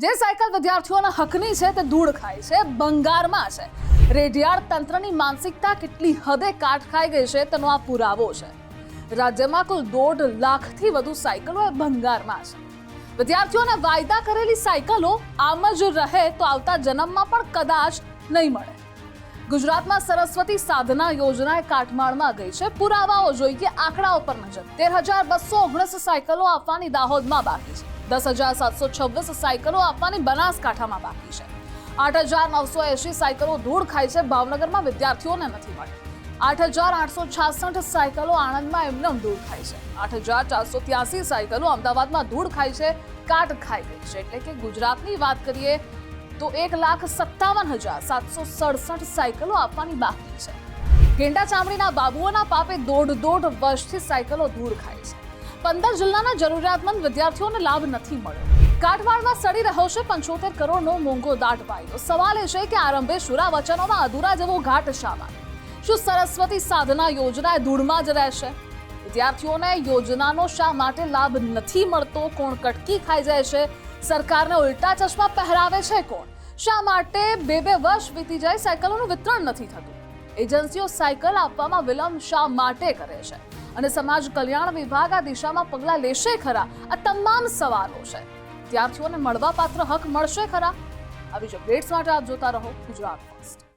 જે સાયકલ વિદ્યાર્થીઓના હકની છે તે ધૂળ ખાય છે ભંગારમાં છે. રેઢિયાળ તંત્રની માનસિકતા કેટલી હદે કાટ ખાઈ ગઈ છે તેનો આ પુરાવો છે. રાજ્યમાં કુલ દોઢ લાખથી વધુ સાયકલો ભંગારમાં છે. વિદ્યાર્થીઓને વાયદા કરેલી સાયકલો આમ જ રહે તો આવતા જન્મમાં પણ કદાચ નહીં મળે. ગુજરાતમાં સરસ્વતી સાધના યોજના એ કાટમાળમાં ગઈ છે. પુરાવાઓ જોઈએ, આંકડાઓ પર નજર. તેર હજાર બસો ઓગણીસ સાયકલો આપવાની દાહોદમાં બાકી છે. દસ હજાર સાતસો છવ્વીસ સાયકલો આપવાની બનાસકાંઠામાં બાકી છે. આઠ હજાર નવસો એંશી સાયકલો ધૂળ ખાય છે ભાવનગરમાં વિદ્યાર્થીઓને નથી મળી. આઠ હજાર આઠસો છાસઠ સાયકલો આણંદમાં એમને ધૂળ ખાય છે. આઠ હજાર ચારસો ત્યાસી સાયકલો અમદાવાદમાં ધૂળ ખાય છે, કાટ ખાઈ ગઈ છે. એટલે કે ગુજરાતની વાત કરીએ તો એક લાખ સત્તાવન હજાર સાતસો સડસઠ સાયકલો આપવાની બાકી છે. ગેંડા ચામડીના બાબુઓના પાપે દોઢ દોઢ વર્ષથી સાયકલો ધૂળ ખાય છે. પંદર જિલ્લાના જરૂરિયાતમંદ વિદ્યાર્થીઓને લાભ નથી મળ્યો. કાઠવાડમાં સડી રહ્યો છે પંચોતેર કરોડનો મોંઘો દાટ પાયો સવાલ એ છે કે આરંભે શુરા વચનોમાં અધૂરા જેવો ઘાટ શા માટે શું સરસ્વતી સાધના યોજના ધૂળમાં જ રહેશે? વિદ્યાર્થીઓને યોજનાનો શા માટે લાભ નથી મળતો? કોણ કટકી ખાઈ જાય છે? સરકારને ઉલટા ચશ્મા પહેરાવે છે કોણ? શા માટે બે બે વર્ષ વીતી જાય સાયકલોનું વિતરણ નથી થતું? એજન્સીઓ સાયકલ આપવામાં વિલંબ શા માટે કરે છે? અને સમાજ કલ્યાણ વિભાગ આ દિશામાં પગલાં લેશે ખરા? આ તમામ સવાલો છે. વિદ્યાર્થીઓને મળવાપાત્ર હક મળશે ખરા? આવી જ અપડેટ્સ માટે આપ જોતા રહો ગુજરાત ફર્સ્ટ.